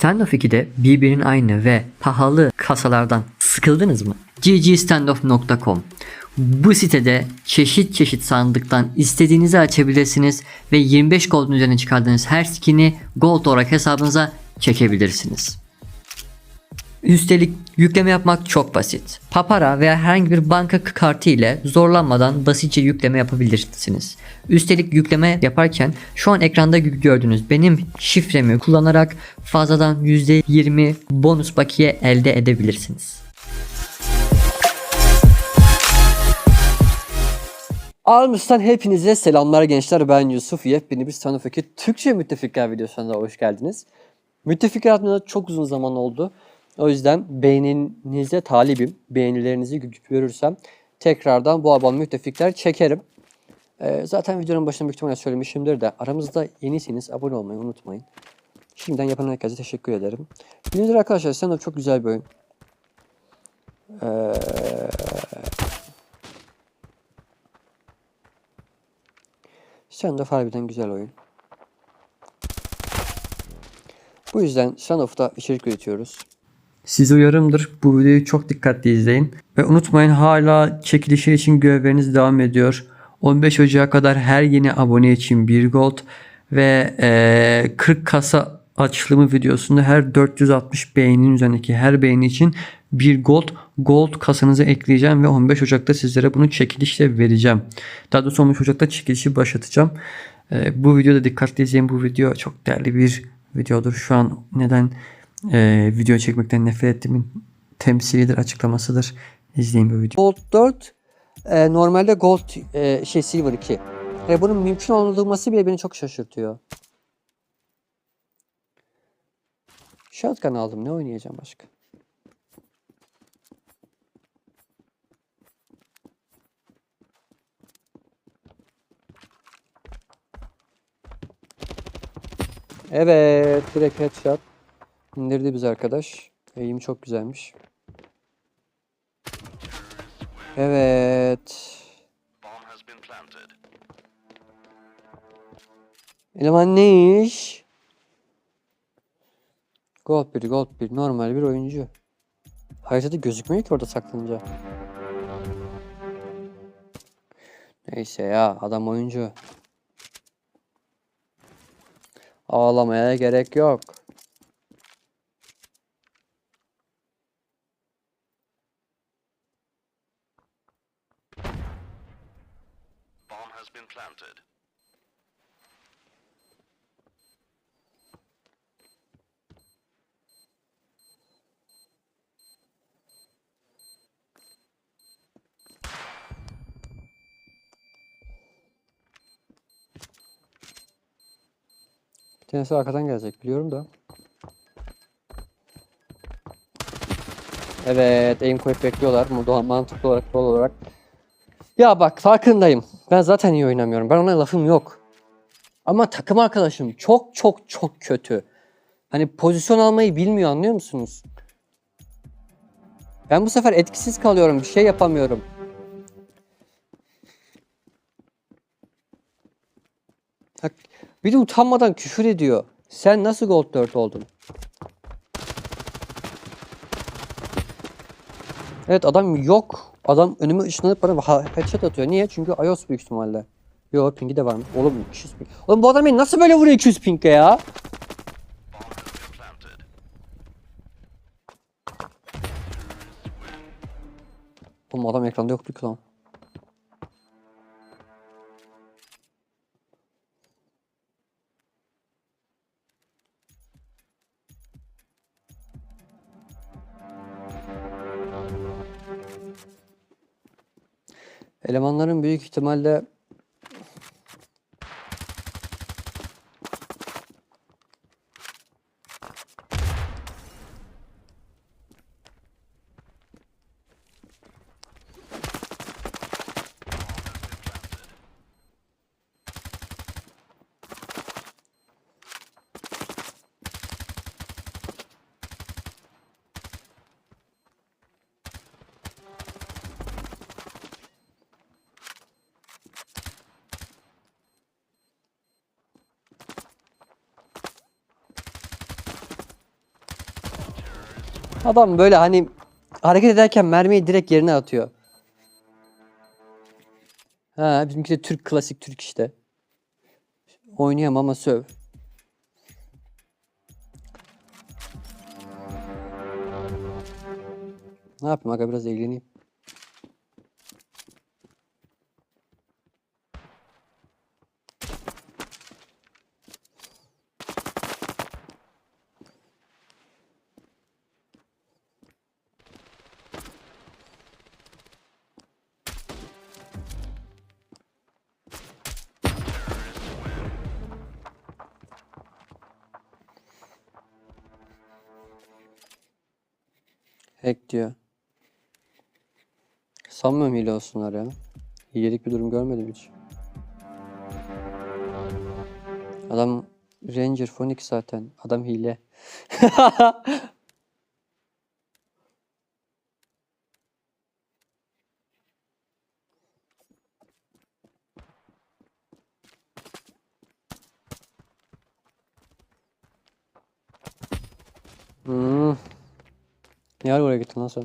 Standoff 2'de birbirinin aynı ve pahalı kasalardan sıkıldınız mı? ggstandoff.com Bu sitede çeşit çeşit sandıktan istediğinizi açabilirsiniz ve 25 gold'un üzerine çıkardığınız her skin'i gold olarak hesabınıza çekebilirsiniz. Üstelik yükleme yapmak çok basit. Papara veya herhangi bir banka kartı ile zorlanmadan basitçe yükleme yapabilirsiniz. Üstelik yükleme yaparken şu an ekranda gördüğünüz benim şifremi kullanarak fazladan %20 bonus bakiye elde edebilirsiniz. Almış'tan hepinize selamlar gençler. Ben Yusuf. Yepyeni bir Stand of Aki Türkçe müttefikler videosuna hoş geldiniz. Müttefikler adına çok uzun zaman oldu. O yüzden beğeninize talibim. Beğenilerinizi görürsem tekrardan bu albüm müttefikler çekerim. Ee, zaten videonun başında büyük ihtimalle söylemişimdir de aramızda yeniyseniz abone olmayı unutmayın. Şimdiden yapan herkese teşekkür ederim. Bilindir arkadaşlar Stand of çok güzel bir oyun. Ee, Stand of harbiden güzel oyun. Bu yüzden Stand of'ta içerik üretiyoruz. Size uyarımdır. Bu videoyu çok dikkatli izleyin. Ve unutmayın hala çekilişler için görevleriniz devam ediyor. 15 Ocak'a kadar her yeni abone için 1 gold ve eee, 40 kasa açılımı videosunda her 460 beğeninin üzerindeki her beğeni için 1 gold gold kasanıza ekleyeceğim ve 15 Ocak'ta sizlere bunu çekilişle vereceğim. Daha doğrusu 15 Ocak'ta çekilişi başlatacağım. Eee, bu videoda dikkatli izleyin. Bu video çok değerli bir videodur. Şu an neden eee, video çekmekten nefret ettiğimin temsilidir, açıklamasıdır. İzleyin bu videoyu. Gold 4 e, normalde Gold e, şey Silver 2. E, bunun mümkün olması bile beni çok şaşırtıyor. Shotgun aldım. Ne oynayacağım başka? Evet. Direkt headshot. İndirdi biz arkadaş. Eğim çok güzelmiş. Evet. Eleman ne iş? Gold 1, Gold 1. Normal bir oyuncu. Haritada gözükmüyor ki orada saklanınca. Neyse ya adam oyuncu. Ağlamaya gerek yok. Has been planted. Tanesi arkadan gelecek biliyorum da. Evet, aim koyup bekliyorlar. Mantıklı olarak, rol olarak. Ya bak farkındayım. Ben zaten iyi oynamıyorum. Ben ona lafım yok. Ama takım arkadaşım çok çok çok kötü. Hani pozisyon almayı bilmiyor anlıyor musunuz? Ben bu sefer etkisiz kalıyorum. Bir şey yapamıyorum. Bir de utanmadan küfür ediyor. Sen nasıl Gold 4 oldun? Evet adam yok. Adam önüme ışınlanıp bana headshot atıyor. Niye? Çünkü iOS büyük ihtimalle. Yo pingi de varmış. Oğlum 200 ping. Oğlum bu adam beni nasıl böyle vuruyor 200 pingle ya? Oğlum adam ekranda yoktu ki lan. Elemanların büyük ihtimalle Adam böyle hani hareket ederken mermiyi direkt yerine atıyor. Ha bizimki de Türk klasik Türk işte. Oynayamam ama söv. Ne yapayım aga biraz eğleneyim. Hack diyor. Sanmıyorum hile olsunlar ya. Hilelik bir durum görmedim hiç. Adam Ranger Phoenix zaten. Adam hile. Hala oraya gittin lan sen?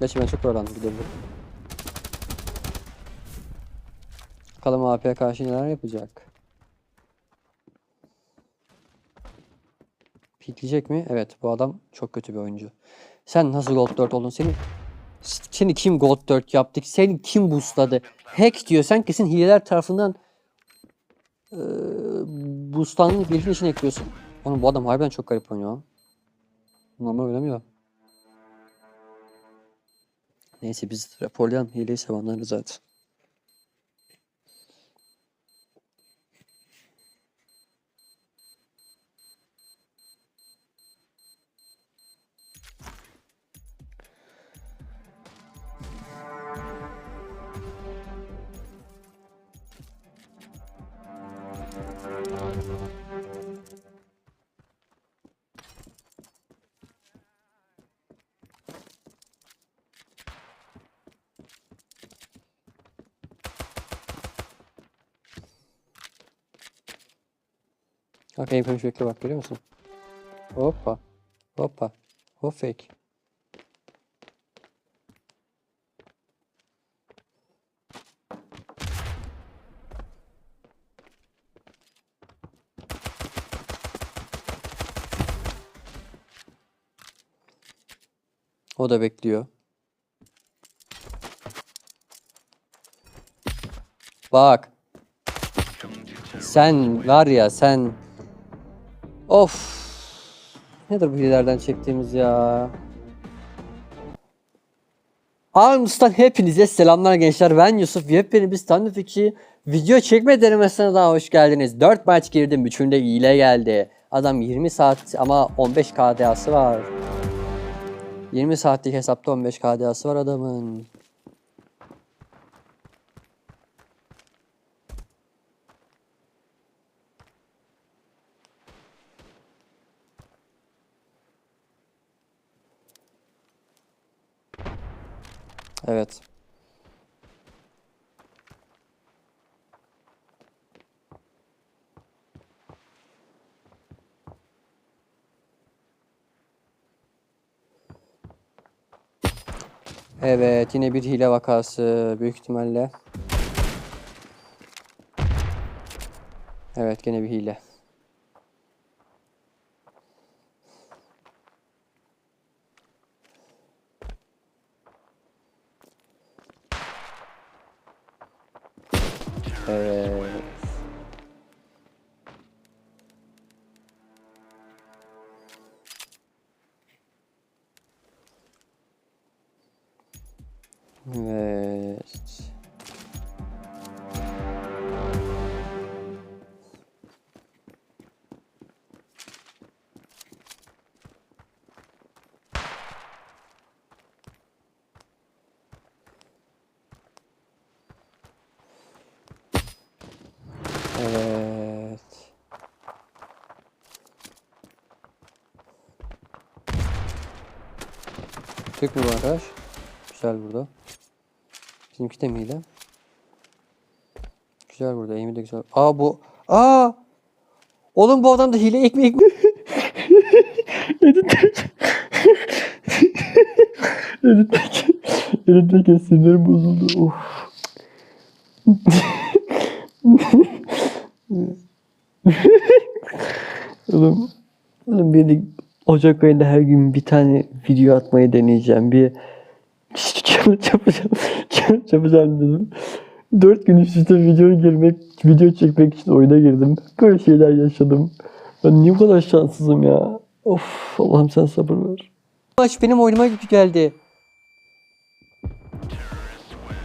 Gerçi ben çok oyalandım gidebilirim. Bakalım AP'ye karşı neler yapacak. Pikleyecek mi? Evet bu adam çok kötü bir oyuncu. Sen nasıl Gold 4 oldun? Seni seni kim Gold 4 yaptık? Seni kim boostladı? Hack diyor. Sen kesin hileler tarafından eee boostlandığını bildiğin için ekliyorsun. Oğlum bu adam harbiden çok garip oynuyor. Normal oynamıyor. Neyse biz raporlayan hileyi sevenler zaten. Bak flash bekle bak görüyor musun? Hoppa. Hoppa. Hop fake. O da bekliyor. Bak. Sen var ya sen Of. Nedir bu hilelerden çektiğimiz ya? Arms'tan hepinize selamlar gençler. Ben Yusuf. Yepyeni bir Standoff 2 video çekme denemesine daha hoş geldiniz. 4 maç girdim. Üçünde hile geldi. Adam 20 saat ama 15 KDA'sı var. 20 saatlik hesapta 15 KDA'sı var adamın. Evet. Evet, yine bir hile vakası büyük ihtimalle. Evet, gene bir hile. Evet. Evet. Mü bu arkadaş? Güzel burada. Bizimki de mi hile? Güzel burada. Aim'i de güzel. Aa bu. Aa! Oğlum bu adam da hile ekmek mi? Elindeki Elindeki sinirim bozuldu. Of. oğlum, oğlum de Ocak ayında her gün bir tane video atmayı deneyeceğim. Bir challenge yapacağım. Challenge yapacağım dedim. Dört gün üst üste video girmek, video çekmek için oyuna girdim. Böyle şeyler yaşadım. Ben niye bu kadar şanssızım ya? Of Allah'ım sen sabır ver. Maç benim oyunuma geldi.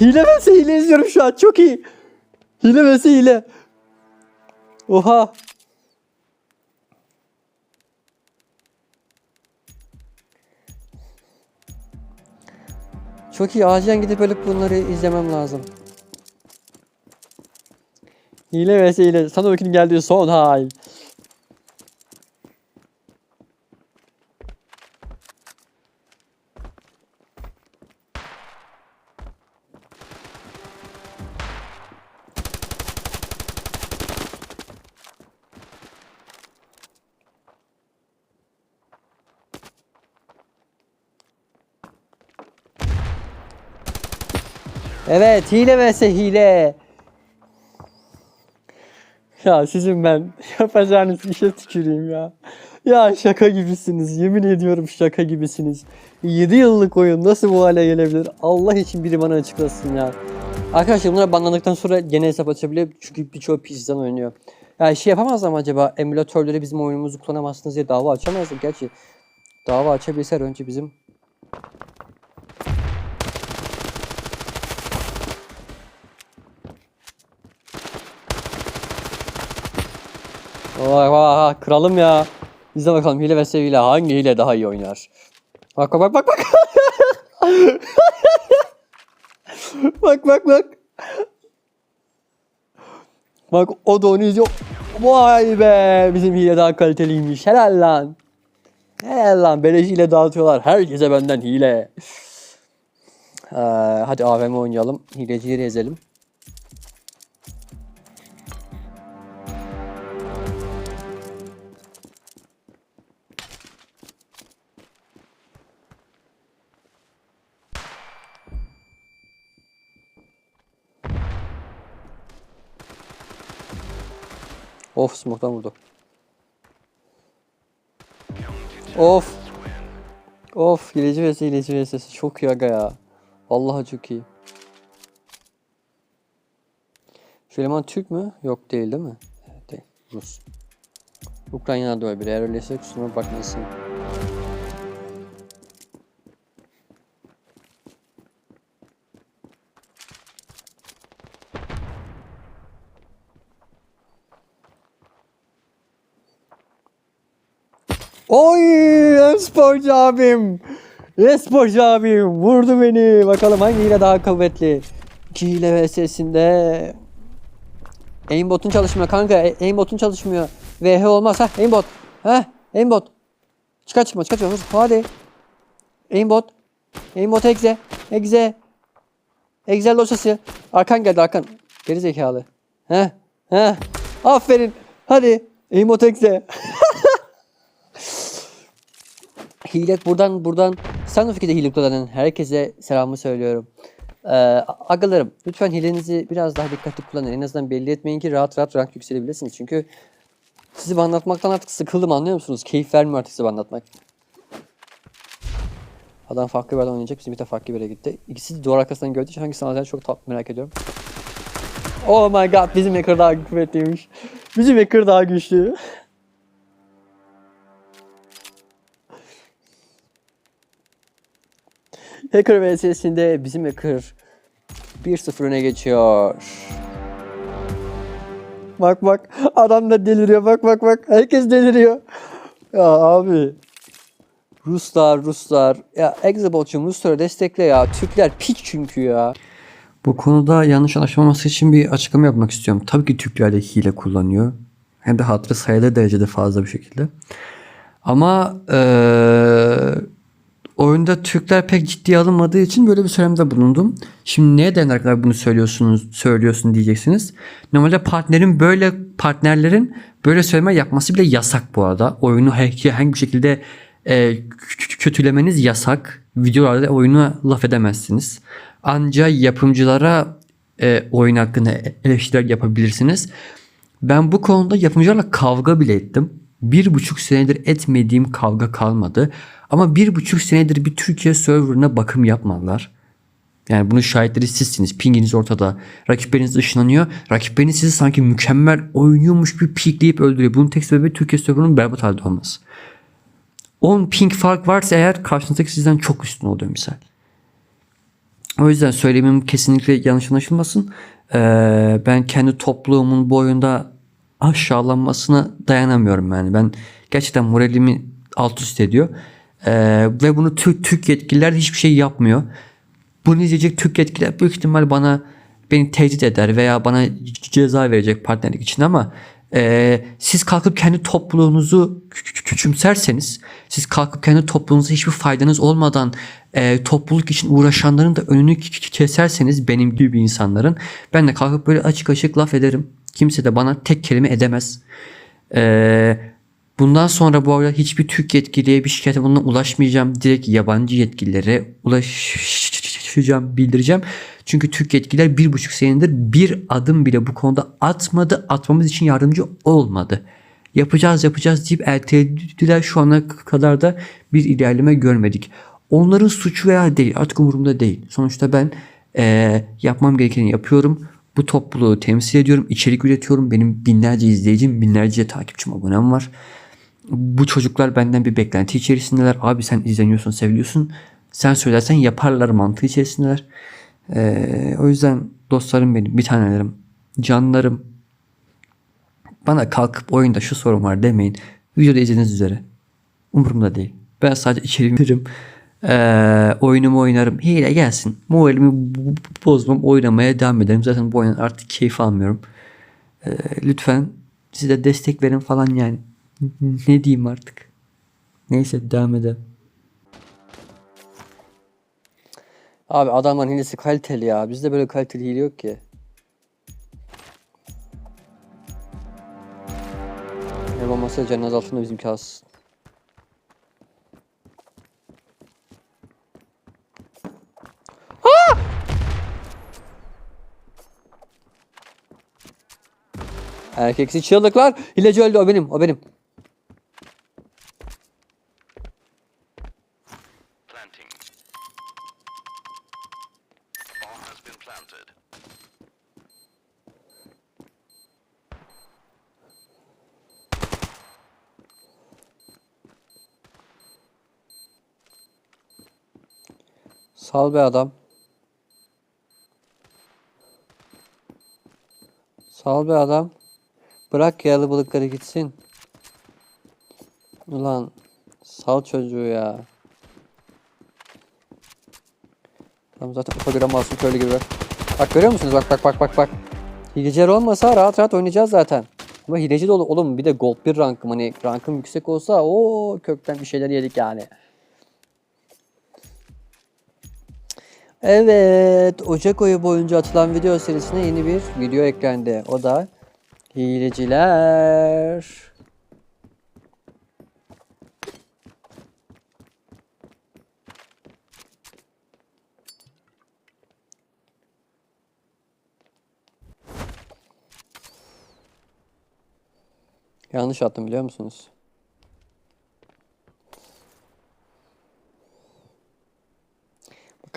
Hile vs hile izliyorum şu an. Çok iyi. Hile vs hile. Oha. Çok iyi. Acilen gidip böyle bunları izlemem lazım. Hile vs. Sana öykünün geldiği son hal. Evet hile vs hile. Ya sizin ben yapacağınız işe tüküreyim ya. Ya şaka gibisiniz. Yemin ediyorum şaka gibisiniz. 7 yıllık oyun nasıl bu hale gelebilir? Allah için biri bana açıklasın ya. Arkadaşlar bunlar banlandıktan sonra yeni hesap açabiliyor. Çünkü birçok PC'den oynuyor. Ya şey yapamazlar mı acaba? Emülatörleri bizim oyunumuzu kullanamazsınız diye dava açamazdık. Gerçi dava açabilseler önce bizim Vay vay kralım ya. İzle bakalım hile ve seviyle hangi hile daha iyi oynar. Bak bak bak bak bak. bak bak bak. Bak o da onu izliyor. Vay be bizim hile daha kaliteliymiş. Helal lan. Helal lan beleş hile dağıtıyorlar. Herkese benden hile. Ee, hadi AVM oynayalım. Hilecileri ezelim. Of smoke'tan vurdu. Of. Of hileci vs hileci vs çok iyi aga ya. Vallahi çok iyi. Şu eleman Türk mü? Yok değil değil mi? Değil. Rus. Ukrayna'da öyle bir. Eğer öyleyse kusuruma bakmasın. Oy esporcu abim. Esporcu abim vurdu beni. Bakalım hangi hile daha kuvvetli. İki hile VS'sinde. Aimbot'un çalışmıyor kanka. A- Aimbot'un çalışmıyor. VH olmaz. ha aimbot. ha aimbot. Çıkar çıkma çıkar çıkma. Hadi. Aimbot. Aimbot exe. Exe. Excel dosyası. Arkan geldi arkan. Geri zekalı. Heh. Heh. Aferin. Hadi. Aimbot exe. Hile buradan buradan Sanofi'de hile kullanan herkese selamı söylüyorum. Ee, agalarım lütfen hilenizi biraz daha dikkatli kullanın. En azından belli etmeyin ki rahat rahat rank yükselebilirsiniz. Çünkü sizi anlatmaktan artık sıkıldım anlıyor musunuz? Keyif vermiyor artık sizi anlatmak. Adam farklı bir yerden oynayacak. Bizim bir de farklı bir yere gitti. İkisi de duvar arkasından gördüğü için hangisini alacağını çok tat- merak ediyorum. Oh my god bizim hacker daha kuvvetliymiş. Bizim hacker daha güçlü. Hacker vs'sinde bizim Hacker 1-0 öne geçiyor. Bak bak adam da deliriyor bak bak bak herkes deliriyor. Ya abi Ruslar Ruslar ya Exabot'cum Rusları destekle ya Türkler piç çünkü ya. Bu konuda yanlış anlaşılmaması için bir açıklama yapmak istiyorum. Tabii ki Türkler de hile kullanıyor. Hem de hatırı sayılı derecede fazla bir şekilde. Ama eee, oyunda Türkler pek ciddiye alınmadığı için böyle bir söylemde bulundum. Şimdi neye dayanarak bunu söylüyorsunuz, söylüyorsun diyeceksiniz. Normalde partnerin böyle partnerlerin böyle söyleme yapması bile yasak bu arada. Oyunu herhangi bir şekilde e, kö- kötülemeniz yasak. Videolarda oyuna laf edemezsiniz. Ancak yapımcılara e, oyun hakkında eleştiriler yapabilirsiniz. Ben bu konuda yapımcılarla kavga bile ettim. Bir buçuk senedir etmediğim kavga kalmadı. Ama bir buçuk senedir bir Türkiye serverına bakım yapmadılar. Yani bunun şahitleri sizsiniz. Pinginiz ortada. Rakipleriniz ışınlanıyor. Rakipleriniz sizi sanki mükemmel oynuyormuş gibi pikleyip öldürüyor. Bunun tek sebebi Türkiye serverının berbat halde olması. 10 ping fark varsa eğer karşınızdaki sizden çok üstün oluyor misal. O yüzden söylemim kesinlikle yanlış anlaşılmasın. Ee, ben kendi topluluğumun bu oyunda aşağılanmasına dayanamıyorum yani. Ben gerçekten moralimi alt üst ediyor. Ee, ve bunu Türk, Türk yetkililer hiçbir şey yapmıyor. Bunu izleyecek Türk yetkililer büyük ihtimal bana beni tehdit eder veya bana ceza verecek partnerlik için ama e, siz kalkıp kendi topluluğunuzu kü- kü- küçümserseniz siz kalkıp kendi topluluğunuza hiçbir faydanız olmadan e, topluluk için uğraşanların da önünü keserseniz benim gibi insanların ben de kalkıp böyle açık açık laf ederim. Kimse de bana tek kelime edemez. Eee Bundan sonra bu arada hiçbir Türk yetkiliye bir şikayete bundan ulaşmayacağım. Direkt yabancı yetkililere ulaşacağım, bildireceğim. Çünkü Türk yetkililer bir buçuk senedir bir adım bile bu konuda atmadı. Atmamız için yardımcı olmadı. Yapacağız yapacağız deyip ertelediler. Şu ana kadar da bir ilerleme görmedik. Onların suçu veya değil artık umurumda değil. Sonuçta ben eee, yapmam gerekeni yapıyorum. Bu topluluğu temsil ediyorum. içerik üretiyorum. Benim binlerce izleyicim, binlerce takipçim, abonem var. Bu çocuklar benden bir beklenti içerisindeler. Abi sen izleniyorsun, seviliyorsun. Sen söylersen yaparlar mantığı içerisindeler. Ee, o yüzden dostlarım benim, bir tanelerim, canlarım. Bana kalkıp oyunda şu sorun var demeyin. Videoda izlediğiniz üzere. Umurumda değil. Ben sadece içeriğimi veririm. Ee, oyunumu oynarım. Hile gelsin. Moralimi bozmam. Oynamaya devam ederim. Zaten bu oyundan artık keyif almıyorum. Ee, lütfen siz de destek verin falan yani. Ne diyeyim artık. Neyse devam edelim. Abi adamların hilesi kaliteli ya. Bizde böyle kaliteli hile yok ki. Ne olmasa canın azaltın da bizimki az. Ah! Erkeksi çığlıklar. Hileci öldü o benim o benim. Sal be adam. Sal be adam. Bırak yağlı balıkları gitsin. Ulan sal çocuğu ya. Tamam zaten ufagram masum köylü gibi. Bak görüyor musunuz? Bak bak bak bak bak. Hileciler olmasa rahat rahat oynayacağız zaten. Ama hileci de oğlum bir de gold 1 rankım hani rankım yüksek olsa o kökten bir şeyler yedik yani. Evet, Ocak ayı boyunca atılan video serisine yeni bir video eklendi. O da hileciler. Yanlış attım biliyor musunuz?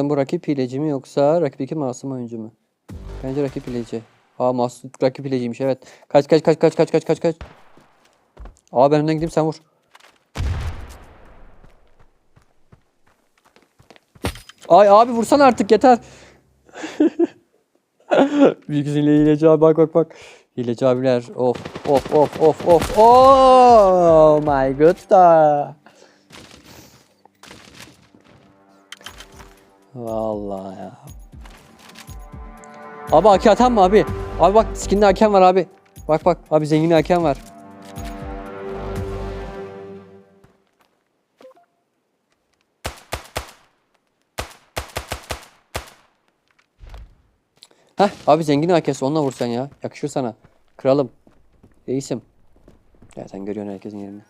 Bakalım bu rakip hileci mi yoksa rakip iki masum oyuncu mu? Bence rakip hileci. Aa masum rakip hileciymiş evet. Kaç kaç kaç kaç kaç kaç kaç kaç. Aa ben önden gideyim sen vur. Ay abi vursan artık yeter. Büyük hile hileci abi bak bak bak. Hileci abiler of of of of of. Oh my god da. Vallahi ya. Abi AK atan mı abi? Abi bak skinli hakem var abi. Bak bak abi zengin hakem var. Heh abi zengin hakesi onunla vursan ya. Yakışır sana. Kralım. Reisim. Zaten görüyorsun herkesin yerini.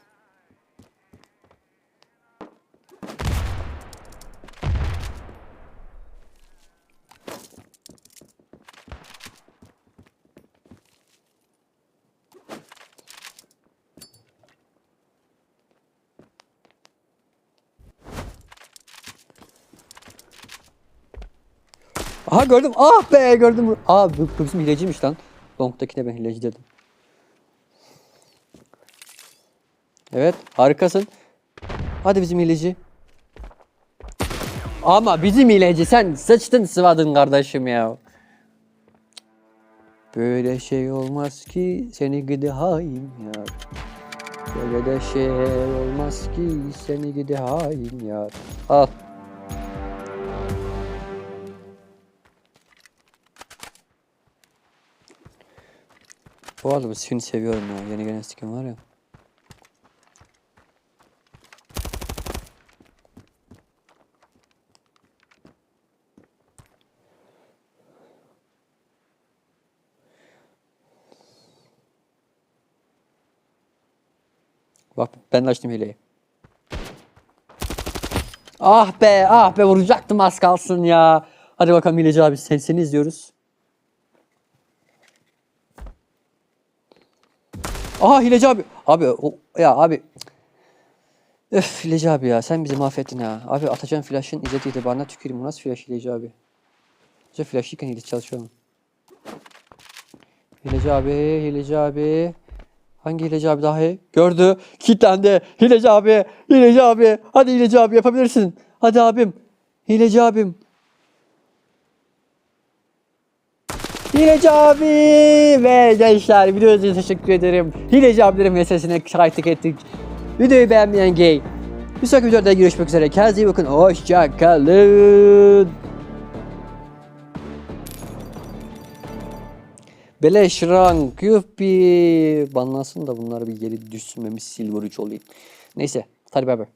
Aha gördüm. Ah be gördüm. Aa bu, bu bizim hileciymiş lan. Long'dakine ben hileci dedim. Evet harikasın. Hadi bizim hileci. Ama bizim hileci sen sıçtın sıvadın kardeşim ya. Böyle şey olmaz ki seni gidi ya. Böyle de şey olmaz ki seni gidi ya. Al. Bu arada bu skin'i seviyorum ya. Yeni gelen skin var ya. Bak ben açtım hileyi. Ah be ah be vuracaktım az kalsın ya. Hadi bakalım hileci abi sen, seni izliyoruz. Aha hileci abi. Abi o, ya abi. Öf hileci abi ya sen bizi mahvettin ha. Abi atacağım flash'ın izzet itibarına tüküreyim. Bu nasıl flash hileci abi? Bize flash yıkan hileci çalışıyor mu? Hileci abi, hileci abi. Hangi hileci abi daha iyi? Gördü. Kitlendi. Hileci abi. Hileci abi. Hadi hileci abi yapabilirsin. Hadi abim. Hileci abim. Hileci abi ve gençler videonuza için teşekkür ederim. Hileci abilerin meselesine şahitlik ettik. Videoyu beğenmeyen gay. Bir sonraki videoda görüşmek üzere. Kendinize iyi bakın. Hoşçakalın. Beleş rank yuppi. Banlansın da bunlar bir geri düşsün silver 3 olayım. Neyse. Hadi bay.